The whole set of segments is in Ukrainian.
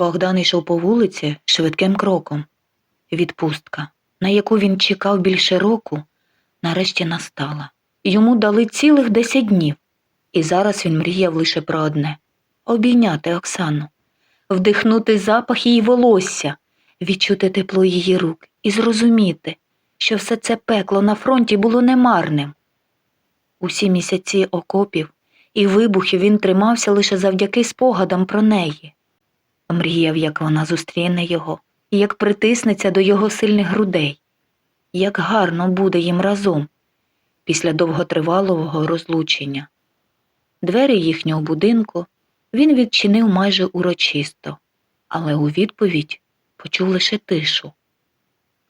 Богдан йшов по вулиці швидким кроком. Відпустка, на яку він чекав більше року, нарешті настала. Йому дали цілих десять днів, і зараз він мріяв лише про одне обійняти Оксану, вдихнути запах її волосся, відчути тепло її рук і зрозуміти, що все це пекло на фронті було немарним. Усі місяці окопів і вибухів він тримався лише завдяки спогадам про неї. Мріяв, як вона зустріне його, як притиснеться до його сильних грудей, як гарно буде їм разом після довготривалого розлучення. Двері їхнього будинку він відчинив майже урочисто, але у відповідь почув лише тишу.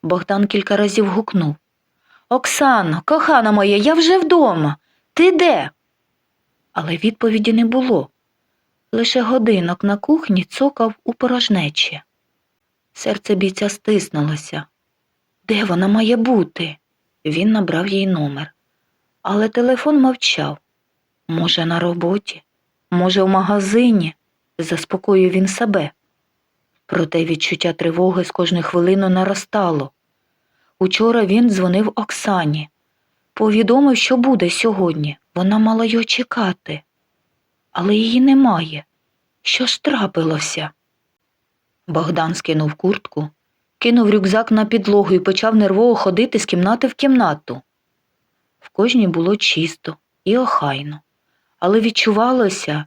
Богдан кілька разів гукнув Оксано, кохана моя, я вже вдома. Ти де? Але відповіді не було. Лише годинок на кухні цокав у порожнечі. Серце бійця стиснулося. Де вона має бути? Він набрав їй номер. Але телефон мовчав. Може, на роботі, може, в магазині, заспокоїв він себе. Проте відчуття тривоги з кожної хвилини наростало. Учора він дзвонив Оксані, повідомив, що буде сьогодні. Вона мала його чекати, але її немає. Що ж трапилося? Богдан скинув куртку, кинув рюкзак на підлогу і почав нервово ходити з кімнати в кімнату. В кожній було чисто і охайно, але відчувалося,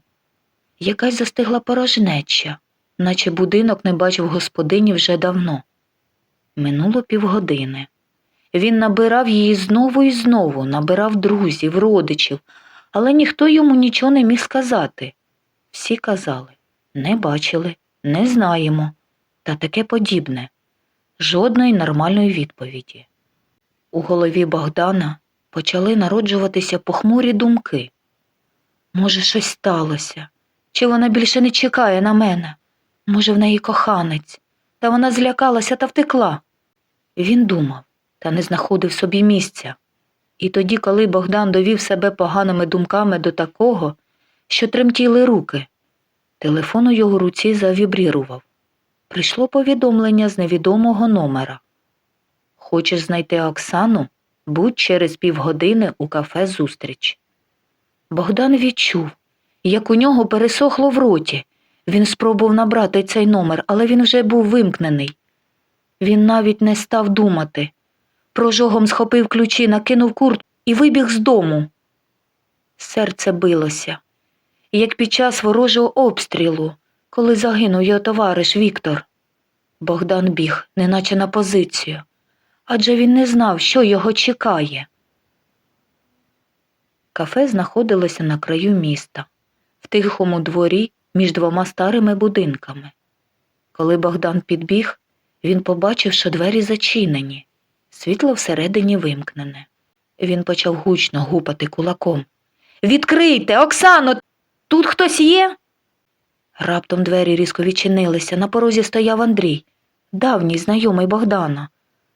якась застигла порожнеча, наче будинок не бачив господині вже давно. Минуло півгодини. Він набирав її знову і знову, набирав друзів, родичів, але ніхто йому нічого не міг сказати. Всі казали не бачили, не знаємо, та таке подібне, жодної нормальної відповіді. У голові Богдана почали народжуватися похмурі думки. Може, щось сталося, чи вона більше не чекає на мене? Може, в неї коханець, та вона злякалася та втекла. Він думав, та не знаходив собі місця. І тоді, коли Богдан довів себе поганими думками до такого, що тремтіли руки, телефон у його руці завібрірував. Прийшло повідомлення з невідомого номера. Хочеш знайти Оксану? Будь через півгодини у кафе зустріч. Богдан відчув, як у нього пересохло в роті. Він спробував набрати цей номер, але він вже був вимкнений. Він навіть не став думати. Прожогом схопив ключі, накинув куртку і вибіг з дому. Серце билося, як під час ворожого обстрілу, коли загинув його товариш Віктор. Богдан біг, неначе на позицію, адже він не знав, що його чекає. Кафе знаходилося на краю міста, в тихому дворі між двома старими будинками. Коли Богдан підбіг, він побачив, що двері зачинені, світло всередині вимкнене. Він почав гучно гупати кулаком. Відкрийте, Оксано, тут хтось є? Раптом двері різко відчинилися. На порозі стояв Андрій, давній знайомий Богдана,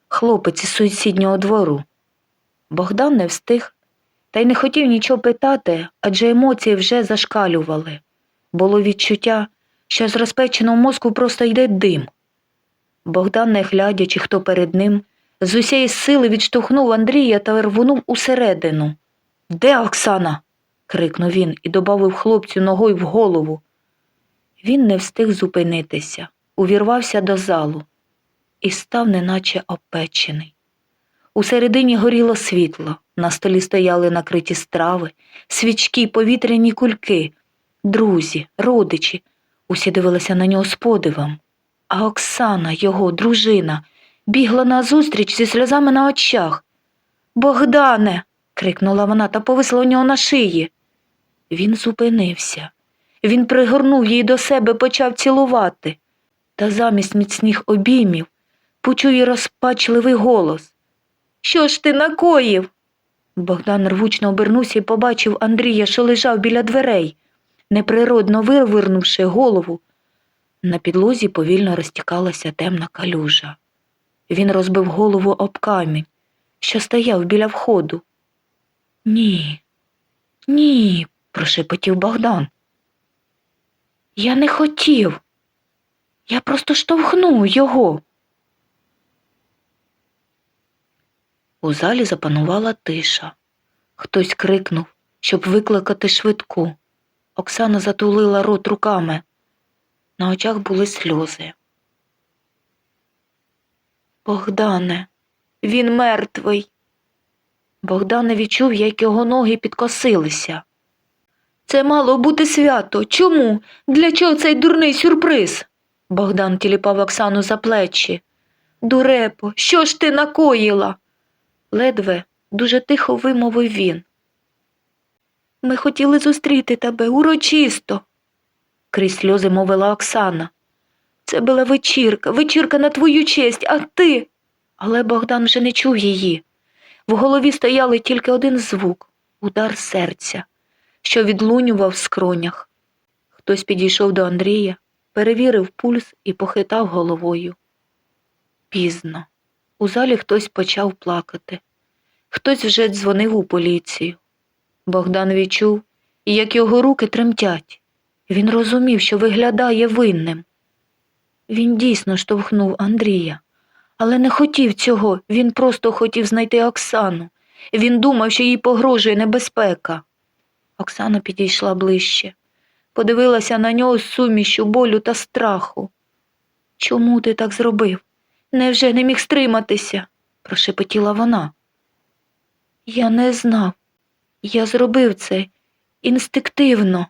хлопець із сусіднього двору. Богдан не встиг та й не хотів нічого питати, адже емоції вже зашкалювали. Було відчуття, що з розпеченого мозку просто йде дим. Богдан, не глядячи, хто перед ним, з усієї сили відштовхнув Андрія та рвонув усередину. Де Оксана? Крикнув він і добавив хлопцю ногою в голову. Він не встиг зупинитися, увірвався до залу і став неначе опечений. Усередині горіло світло, на столі стояли накриті страви, свічки, повітряні кульки, друзі, родичі. Усі дивилися на нього з подивом. А Оксана, його дружина, бігла назустріч зі сльозами на очах. Богдане. крикнула вона та повисла у нього на шиї. Він зупинився. Він пригорнув її до себе, почав цілувати. Та замість міцних обіймів почув розпачливий голос. Що ж ти накоїв? Богдан рвучно обернувся і побачив Андрія, що лежав біля дверей, неприродно вивернувши голову. На підлозі повільно розтікалася темна калюжа. Він розбив голову об камінь, що стояв біля входу. Ні, ні, прошепотів Богдан. Я не хотів. Я просто штовхну його. У залі запанувала тиша. Хтось крикнув, щоб викликати швидку. Оксана затулила рот руками. На очах були сльози. Богдане, він мертвий. Богдан відчув, як його ноги підкосилися. Це мало бути свято. Чому? Для чого цей дурний сюрприз? Богдан тіліпав Оксану за плечі. Дурепо, що ж ти накоїла? Ледве дуже тихо вимовив він. Ми хотіли зустріти тебе урочисто, крізь сльози мовила Оксана. Це була вечірка, вечірка на твою честь, а ти. Але Богдан вже не чув її. В голові стояли тільки один звук удар серця, що відлунював в скронях. Хтось підійшов до Андрія, перевірив пульс і похитав головою. Пізно. У залі хтось почав плакати. Хтось вже дзвонив у поліцію. Богдан відчув, як його руки тремтять. Він розумів, що виглядає винним. Він дійсно штовхнув Андрія, але не хотів цього, він просто хотів знайти Оксану. Він думав, що їй погрожує небезпека. Оксана підійшла ближче, подивилася на нього з сумішю болю та страху. Чому ти так зробив? Невже не міг стриматися? прошепотіла вона. Я не знав. Я зробив це інстинктивно.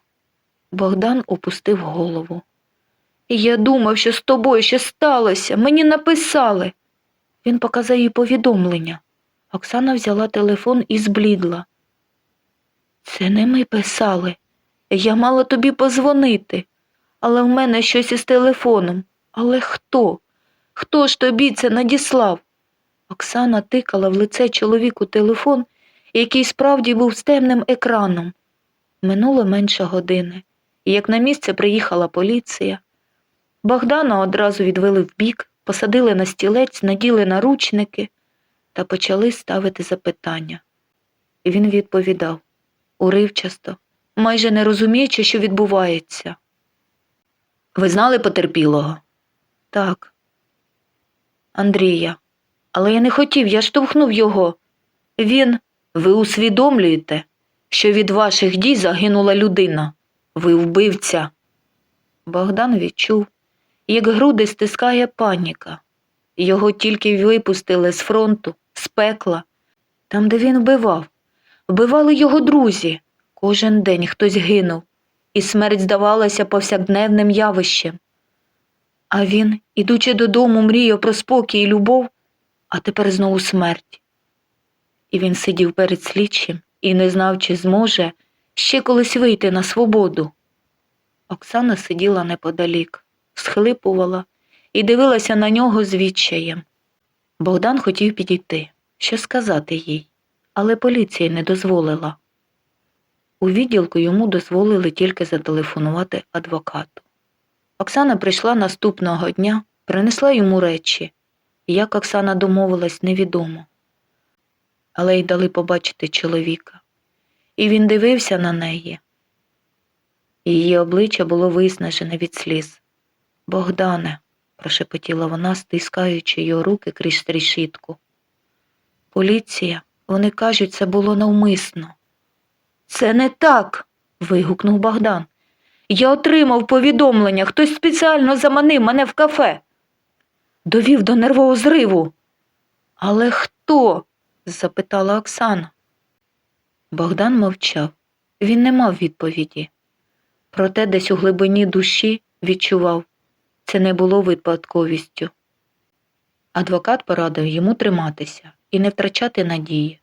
Богдан опустив голову. Я думав, що з тобою ще сталося. Мені написали. Він показав їй повідомлення. Оксана взяла телефон і зблідла. Це не ми писали. Я мала тобі позвонити, але в мене щось із телефоном. Але хто? Хто ж тобі це надіслав? Оксана тикала в лице чоловіку телефон, який справді був з темним екраном. Минуло менше години, і як на місце приїхала поліція. Богдана одразу відвели вбік, посадили на стілець, наділи наручники та почали ставити запитання. Він відповідав уривчасто, майже не розуміючи, що відбувається. Ви знали потерпілого? Так. Андрія. Але я не хотів, я штовхнув його. Він, ви усвідомлюєте, що від ваших дій загинула людина. Ви вбивця. Богдан відчув, як груди стискає паніка. Його тільки випустили з фронту, з пекла, там, де він вбивав. Вбивали його друзі. Кожен день хтось гинув, і смерть здавалася повсякденним явищем. А він, ідучи додому, мріяв про спокій і любов, а тепер знову смерть. І він сидів перед слідчим і не знав, чи зможе ще колись вийти на свободу. Оксана сиділа неподалік, схлипувала і дивилася на нього з відчаєм. Богдан хотів підійти, що сказати їй, але поліція не дозволила. У відділку йому дозволили тільки зателефонувати адвокату. Оксана прийшла наступного дня, принесла йому речі. Як Оксана домовилась, невідомо. Але й дали побачити чоловіка. І він дивився на неї. Її обличчя було виснажене від сліз. Богдане, прошепотіла вона, стискаючи його руки крізь решітку. Поліція, вони кажуть, це було навмисно. Це не так. вигукнув Богдан. Я отримав повідомлення, хтось спеціально заманив мене в кафе. Довів до нервового зриву. Але хто? запитала Оксана. Богдан мовчав. Він не мав відповіді. Проте десь у глибині душі відчував, це не було випадковістю. Адвокат порадив йому триматися і не втрачати надії.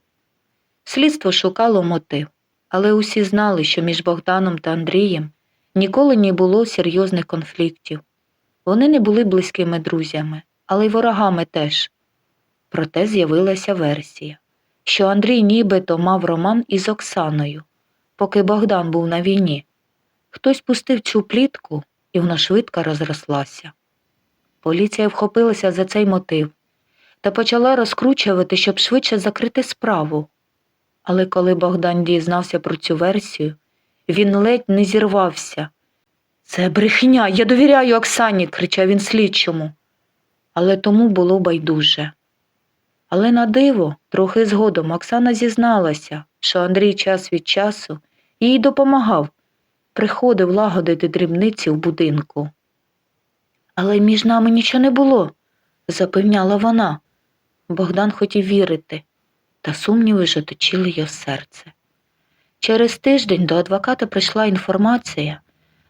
Слідство шукало мотив, але усі знали, що між Богданом та Андрієм ніколи не було серйозних конфліктів. Вони не були близькими друзями, але й ворогами теж. Проте з'явилася версія, що Андрій нібито мав роман із Оксаною, поки Богдан був на війні. Хтось пустив цю плітку, і вона швидко розрослася. Поліція вхопилася за цей мотив та почала розкручувати, щоб швидше закрити справу. Але коли Богдан дізнався про цю версію, він ледь не зірвався. Це брехня, я довіряю Оксані, кричав він слідчому. Але тому було байдуже. Але на диво, трохи згодом Оксана зізналася, що Андрій час від часу їй допомагав, приходив лагодити дрібниці в будинку. Але між нами нічого не було, запевняла вона. Богдан хотів вірити, та сумніви ж оточили його серце. Через тиждень до адвоката прийшла інформація.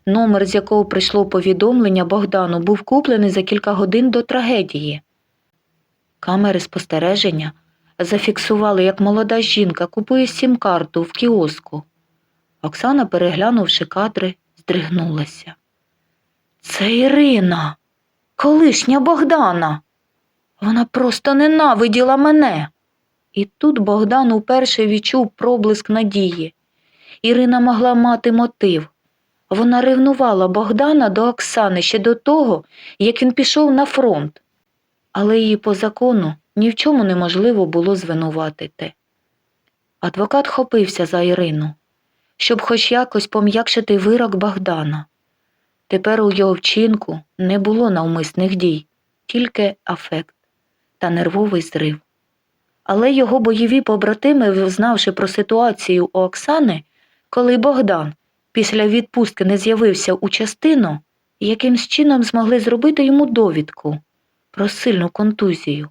Номер, з якого прийшло повідомлення Богдану, був куплений за кілька годин до трагедії. Камери спостереження зафіксували, як молода жінка купує сім-карту в кіоску. Оксана, переглянувши кадри, здригнулася. Це Ірина, колишня Богдана. Вона просто ненавиділа мене. І тут Богдан уперше відчув проблиск надії. Ірина могла мати мотив. Вона ревнувала Богдана до Оксани ще до того, як він пішов на фронт, але її по закону ні в чому неможливо було звинуватити. Адвокат хопився за Ірину, щоб хоч якось пом'якшити вирок Богдана. Тепер у його вчинку не було навмисних дій, тільки афект та нервовий зрив. Але його бойові побратими, знавши про ситуацію у Оксани, коли Богдан після відпустки не з'явився у частину, якимсь чином змогли зробити йому довідку про сильну контузію.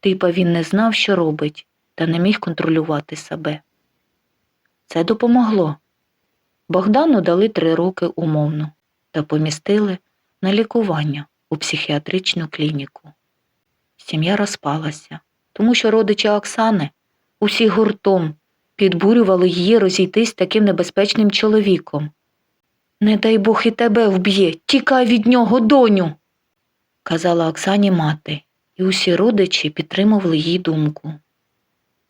Типа він не знав, що робить, та не міг контролювати себе. Це допомогло. Богдану дали три роки умовно та помістили на лікування у психіатричну клініку. Сім'я розпалася, тому що родичі Оксани усі гуртом підбурювали її розійтись таким небезпечним чоловіком. Не дай Бог і тебе вб'є, тікай від нього, доню, казала Оксані мати, і усі родичі підтримували її думку.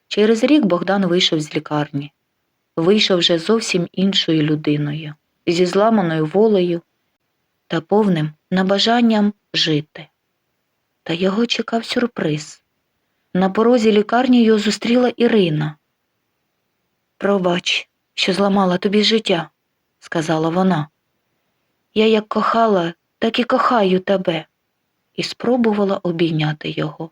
Через рік Богдан вийшов з лікарні, вийшов вже зовсім іншою людиною, зі зламаною волею та повним набажанням жити. Та його чекав сюрприз. На порозі лікарні його зустріла Ірина. Пробач, що зламала тобі життя, сказала вона. Я як кохала, так і кохаю тебе, і спробувала обійняти його.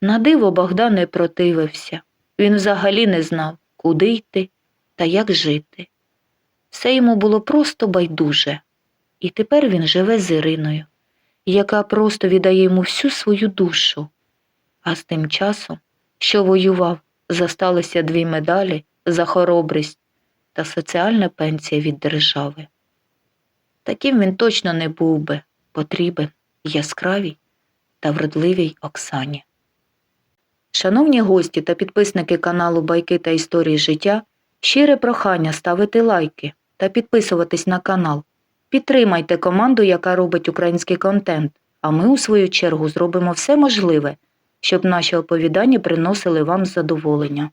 На диво Богдан не противився. Він взагалі не знав, куди йти та як жити. Все йому було просто байдуже, і тепер він живе з Іриною, яка просто віддає йому всю свою душу. А з тим часом, що воював, зосталися дві медалі за хоробрість та соціальна пенсія від держави. Таким він точно не був би потрібен яскравій та вродливій Оксані. Шановні гості та підписники каналу Байки та Історії життя, щире прохання ставити лайки та підписуватись на канал. Підтримайте команду, яка робить український контент, а ми, у свою чергу, зробимо все можливе, щоб наші оповідання приносили вам задоволення.